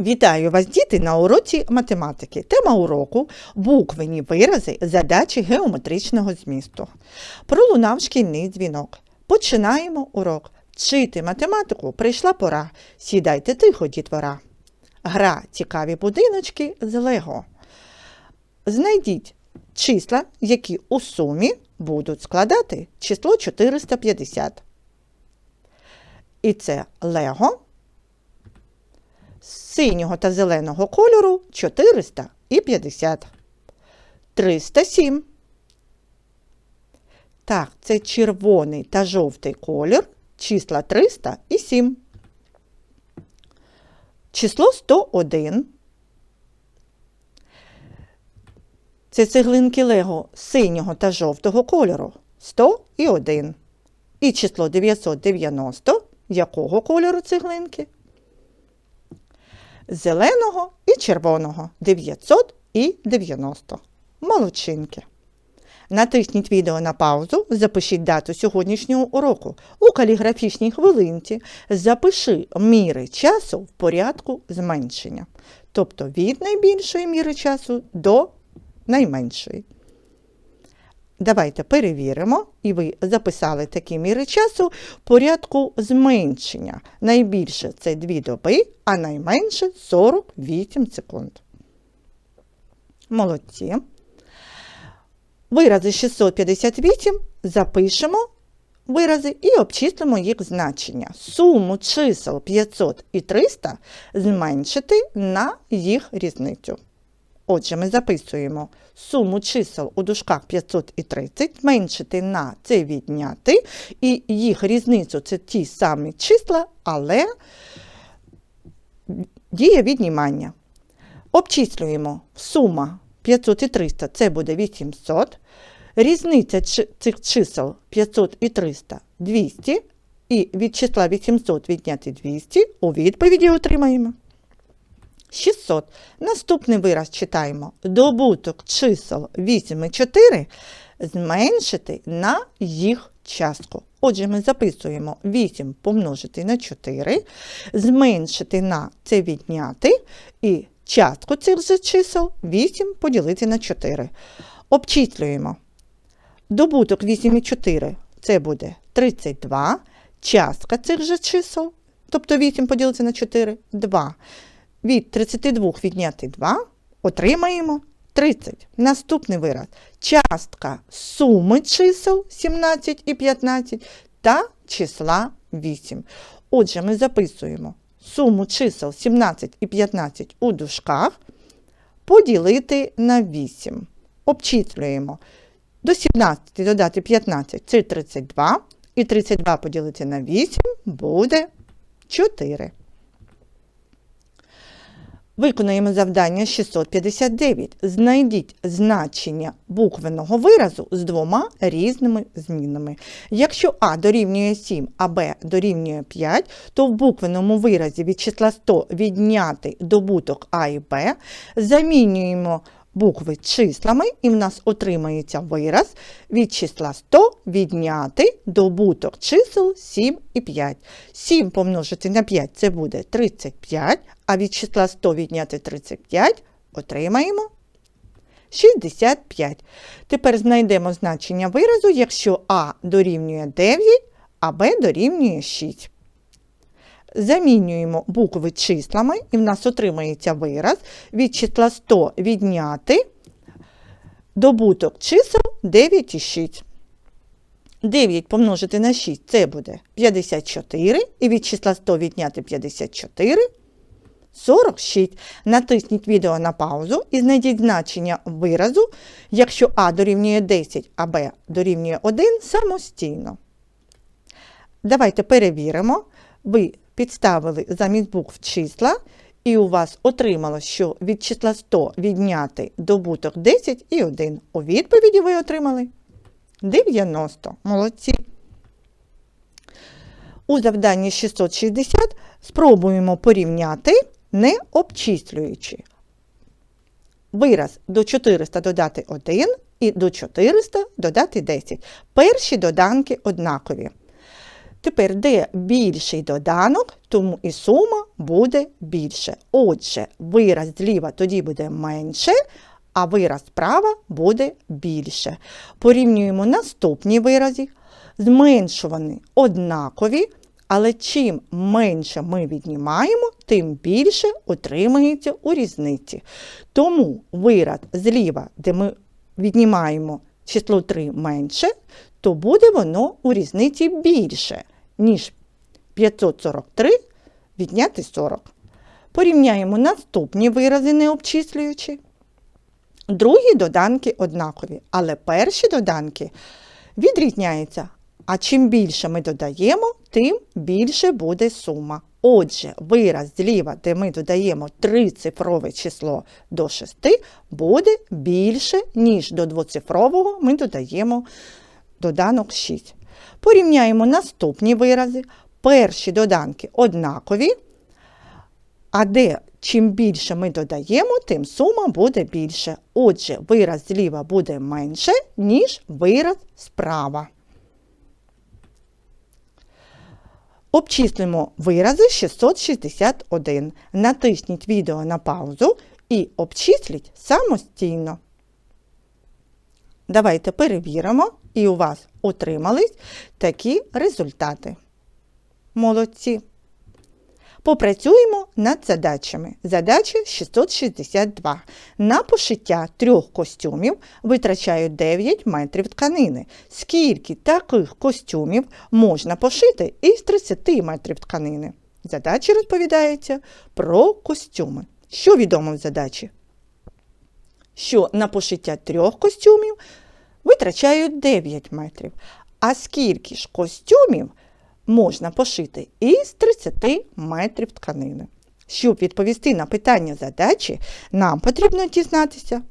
Вітаю вас, діти, на уроці математики. Тема уроку буквені вирази задачі геометричного змісту. Пролунав шкільний дзвінок. Починаємо урок. Вчити математику прийшла пора. Сідайте тихо, дітвора. Гра цікаві будиночки з Лего. Знайдіть числа, які у сумі будуть складати число 450. І це Лего синього та зеленого кольору 450. 307. Так, це червоний та жовтий колір, числа 300 і 7. Число 101. Це цеглинки Лего синього та жовтого кольору 100 і 1. І число 990 якого кольору цеглинки? Зеленого і червоного 900 і 90. Молодчинки. Натисніть відео на паузу, запишіть дату сьогоднішнього уроку. У каліграфічній хвилинці запиши міри часу в порядку зменшення. Тобто від найбільшої міри часу до найменшої. Давайте перевіримо, і ви записали такі міри часу порядку зменшення. Найбільше це 2 доби, а найменше 48 секунд. Молодці. Вирази 658 запишемо вирази і обчислимо їх значення. Суму чисел 500 і 300 зменшити на їх різницю. Отже, ми записуємо суму чисел у дужках 500 і 30, зменшити на це відняти, і їх різницю це ті самі числа, але діє віднімання. Обчислюємо сума 500 і 300 це буде 800. Різниця цих чисел 500 і 300 200. І від числа 800 відняти 200 у відповіді отримаємо. 600. Наступний вираз читаємо. Добуток чисел 8 і 4 зменшити на їх частку. Отже, ми записуємо 8 помножити на 4, зменшити на це відняти, і частку цих же чисел 8 поділити на 4. Обчислюємо. Добуток 8 і 4 це буде 32. Частка цих же чисел, тобто 8 поділити на 4 2. Від 32 відняти 2 отримаємо 30. Наступний вираз. Частка суми чисел 17 і 15 та числа 8. Отже, ми записуємо суму чисел 17 і 15 у дужках поділити на 8. Обчислюємо. До 17 додати 15 це 32. І 32 поділити на 8 буде 4. Виконуємо завдання 659. Знайдіть значення буквеного виразу з двома різними змінами. Якщо А дорівнює 7, а Б дорівнює 5, то в буквеному виразі від числа 100 відняти добуток А і Б, замінюємо букви числами, і в нас отримається вираз від числа 100 відняти добуток чисел 7 і 5. 7 помножити на 5 це буде 35, а від числа 100 відняти 35 отримаємо 65. Тепер знайдемо значення виразу, якщо А дорівнює 9, а Б дорівнює 6. Замінюємо букви числами, і в нас отримається вираз від числа 100 відняти добуток чисел 9 і 6. 9 помножити на 6 це буде 54, і від числа 100 відняти 54 46. Натисніть відео на паузу і знайдіть значення виразу, якщо А дорівнює 10, а Б дорівнює 1 самостійно. Давайте перевіримо. Ви підставили замість букв числа, і у вас отрималось, що від числа 100 відняти добуток 10 і 1. У відповіді ви отримали 90. Молодці. У завданні 660 спробуємо порівняти, не обчислюючи. Вираз до 400 додати 1 і до 400 додати 10. Перші доданки однакові. Тепер, де більший доданок, тому і сума буде більше. Отже, вираз зліва тоді буде менше, а вираз справа буде більше. Порівнюємо наступні вирази. Зменшувані однакові, але чим менше ми віднімаємо, тим більше отримується у різниці. Тому вираз зліва, де ми віднімаємо число 3 менше, то буде воно у різниці більше, ніж 543 відняти 40. Порівняємо наступні вирази, не обчислюючи. Другі доданки однакові, але перші доданки відрізняються. А чим більше ми додаємо, тим більше буде сума. Отже, вираз зліва, де ми додаємо трицифрове число до 6, буде більше, ніж до двоцифрового ми додаємо доданок 6. Порівняємо наступні вирази. Перші доданки однакові, а де чим більше ми додаємо, тим сума буде більше. Отже, вираз зліва буде менше, ніж вираз справа. Обчислимо вирази 661. Натисніть відео на паузу і обчисліть самостійно. Давайте перевіримо, і у вас отримались такі результати. Молодці! Попрацюємо над задачами. Задача 662. На пошиття трьох костюмів витрачають 9 метрів тканини. Скільки таких костюмів можна пошити із 30 метрів тканини? Задача розповідається про костюми. Що відомо в задачі? Що на пошиття трьох костюмів витрачають 9 метрів. А скільки ж костюмів можна пошити із 30 метрів тканини. Щоб відповісти на питання задачі, нам потрібно дізнатися,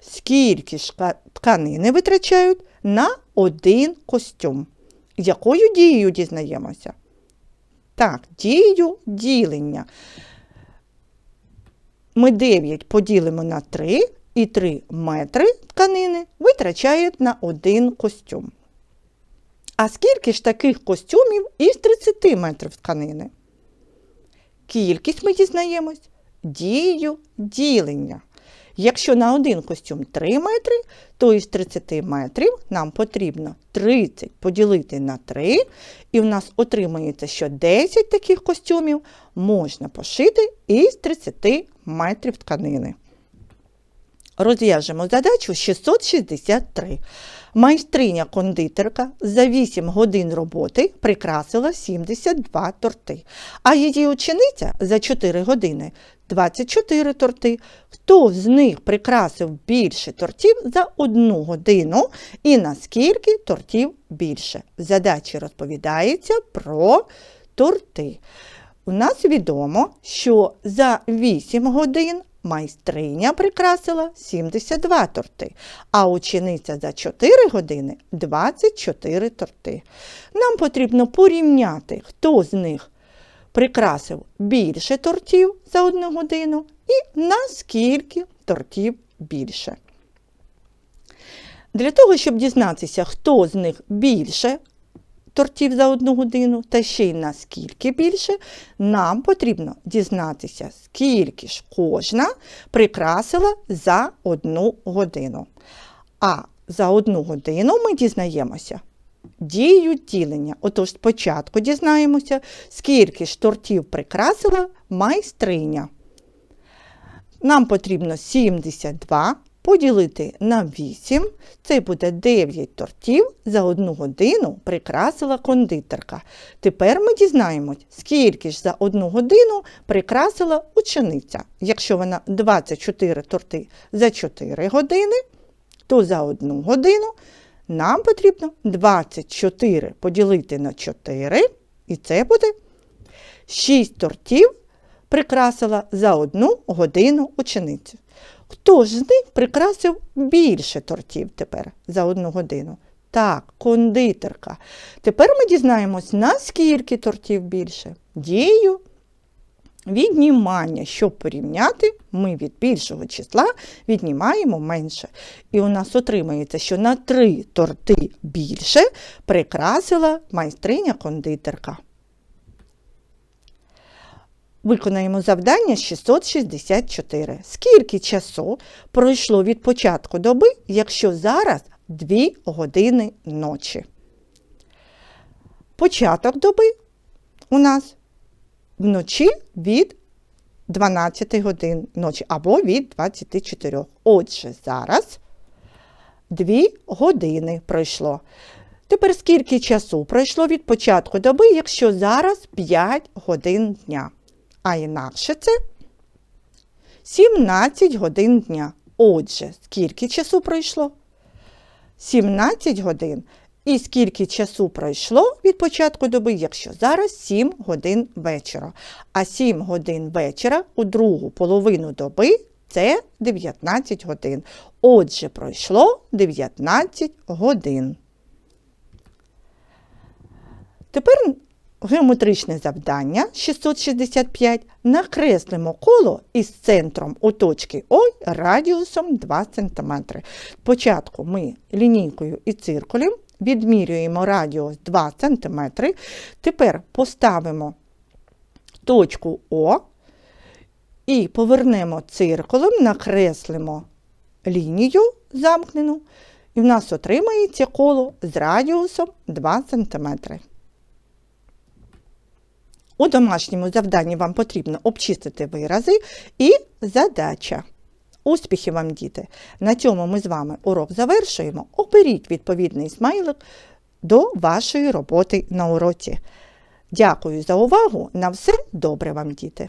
скільки ж тканини витрачають на один костюм. Якою дією дізнаємося? Так, дією ділення. Ми 9 поділимо на 3, і 3 метри тканини витрачають на один костюм. А скільки ж таких костюмів із 30 метрів тканини? Кількість ми дізнаємось дію ділення. Якщо на один костюм 3 метри, то із 30 метрів нам потрібно 30 поділити на 3, і в нас отримується, що 10 таких костюмів можна пошити із 30 метрів тканини. Розв'яжемо задачу 663. Майстриня кондитерка за 8 годин роботи прикрасила 72 торти, а її учениця за 4 години 24 торти. Хто з них прикрасив більше тортів за 1 годину і наскільки тортів більше? В задачі розповідається про торти. У нас відомо, що за 8 годин Майстриня прикрасила 72 торти, а учениця за 4 години 24 торти. Нам потрібно порівняти, хто з них прикрасив більше тортів за одну годину і наскільки тортів більше. Для того, щоб дізнатися, хто з них більше тортів за одну годину, та ще й наскільки більше, нам потрібно дізнатися, скільки ж кожна прикрасила за одну годину. А за одну годину ми дізнаємося дію ділення. Отож, спочатку дізнаємося, скільки ж тортів прикрасила майстриня. Нам потрібно 72 поділити на 8, це буде 9 тортів за одну годину прикрасила кондитерка. Тепер ми дізнаємось, скільки ж за одну годину прикрасила учениця. Якщо вона 24 торти за 4 години, то за одну годину нам потрібно 24 поділити на 4, і це буде 6 тортів прикрасила за одну годину ученицю. Хто ж з них прикрасив більше тортів тепер за одну годину? Так, кондитерка. Тепер ми дізнаємось, наскільки тортів більше. Дію Віднімання, щоб порівняти, ми від більшого числа віднімаємо менше. І у нас отримається, що на три торти більше прикрасила майстриня кондитерка. Виконаємо завдання 664. Скільки часу пройшло від початку доби, якщо зараз 2 години ночі? Початок доби у нас вночі від 12 годин ночі або від 24. Отже, зараз 2 години пройшло. Тепер скільки часу пройшло від початку доби, якщо зараз 5 годин дня? А інакше це 17 годин дня. Отже, скільки часу пройшло? 17 годин. І скільки часу пройшло від початку доби, якщо зараз 7 годин вечора. А 7 годин вечора у другу половину доби це 19 годин. Отже, пройшло 19 годин. Тепер геометричне завдання 665. Накреслимо коло із центром у точці О радіусом 2 см. Спочатку ми лінійкою і циркулем відмірюємо радіус 2 см. Тепер поставимо точку О і повернемо циркулем, накреслимо лінію замкнену, і в нас отримається коло з радіусом 2 см. У домашньому завданні вам потрібно обчистити вирази і задача. Успіхів вам, діти! На цьому ми з вами урок завершуємо. Оберіть відповідний смайлик до вашої роботи на уроці. Дякую за увагу! На все добре вам, діти!